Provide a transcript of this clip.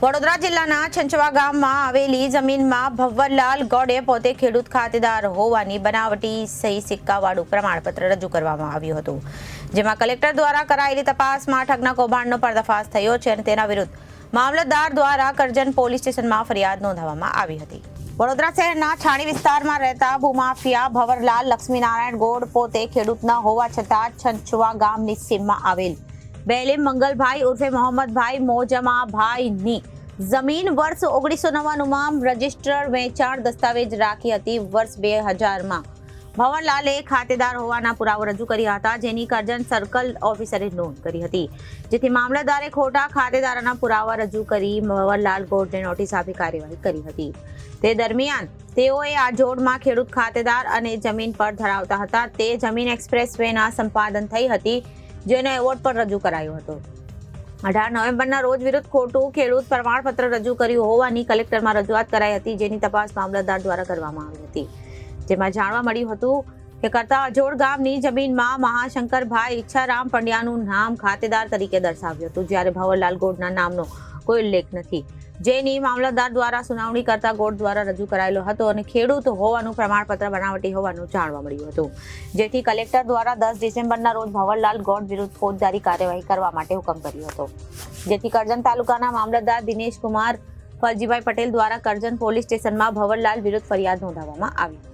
વડોદરા જિલ્લાના છંચવા ગામમાં આવેલી જમીનમાં ભવરલાલ ગોડે પોતે ખેડૂત ખાતેદાર હોવાની બનાવટી સહી સિક્કાવાળું પ્રમાણપત્ર રજૂ કરવામાં આવ્યું હતું, જેમાં કલેક્ટર દ્વારા કરાયેલી તપાસમાં ઠગના કૌભાંડનો પર્દાફાશ થયો છે અને તેના વિરુદ્ધ મામલતદાર દ્વારા કરજણ પોલીસ સ્ટેશનમાં ફરિયાદ નોંધાવવામાં આવી હતી. વડોદરા શહેરના છાણી વિસ્તારમાં રહેતા ભૂમાફિયા ભવરલાલ લક્ષ્મીનારાયણ ગોડ પોતે ખેડૂત ન હોવા છતાં છંચવા ગામની સીમમાં આવેલ બેલીમ મંગલભાઈ ઉર્ફે મોહમ્મદભાઈ મોજમાભાઈની. જમીન વર્ષ ઓગણીસો નવ્વાણુંમાં રજિસ્ટર્ડ વેચાણ દસ્તાવેજ રાખી હતી વર્ષ બે હજારમાં. ભવનલાલે ખાતેદાર હોવાના પુરાવો રજૂ કર્યા હતા, જેની કરજણ સર્કલ ઓફિસરે નોંધ કરી હતી. જેથી મામલતદારે ખોટા ખાતેદારોના પુરાવા રજૂ કરી ભવનલાલ ગોડને નોટિસ આપી કાર્યવાહી કરી હતી. તે દરમિયાન તેઓએ આ જોડમાં ખેડૂત ખાતેદાર અને જમીન પર ધરાવતા હતા. તે જમીન એક્સપ્રેસ વેના સંપાદન થઈ હતી. જેનો એવોર્ડ પર રજૂ કરાયો હતો. અઢાર નવેમ્બરના રોજ વિરુદ્ધ ખોટું ખેડૂત પ્રમાણપત્ર રજૂ કર્યું હોવાની કલેક્ટરમાં રજૂઆત કરાઈ હતી, જેની તપાસ મામલતદાર દ્વારા કરવામાં આવી હતી. જેમાં જાણવા મળ્યું હતું કે કરતા અજોડ ગામની જમીનમાં મહાશંકરભાઈ ઈચ્છારામ પંડ્યાનું નામ ખાતેદાર તરીકે દર્શાવ્યું હતું, જ્યારે ભવરલાલ ગોડના નામનો કોઈ ઉલ્લેખ નથી. જેની મામલતદાર દ્વારા સુનાવણી કરતા કોર્ટ દ્વારા રજૂ કરાયેલો હતો અને ખેડૂત હોવાનું પ્રમાણપત્ર બનાવટી હોવાનું જાણવા મળ્યું હતું. જેથી કલેક્ટર દ્વારા દસ ડિસેમ્બરના રોજ ભવરલાલ ગોડ વિરુદ્ધ ફોજદારી કાર્યવાહી કરવા માટે હુકમ કર્યો હતો. જેથી કરજણ તાલુકાના મામલતદાર દિનેશ કુમાર ફરજીભાઈ પટેલ દ્વારા કરજણ પોલીસ સ્ટેશનમાં ભવરલાલ વિરુદ્ધ ફરિયાદ નોંધાવવામાં આવી.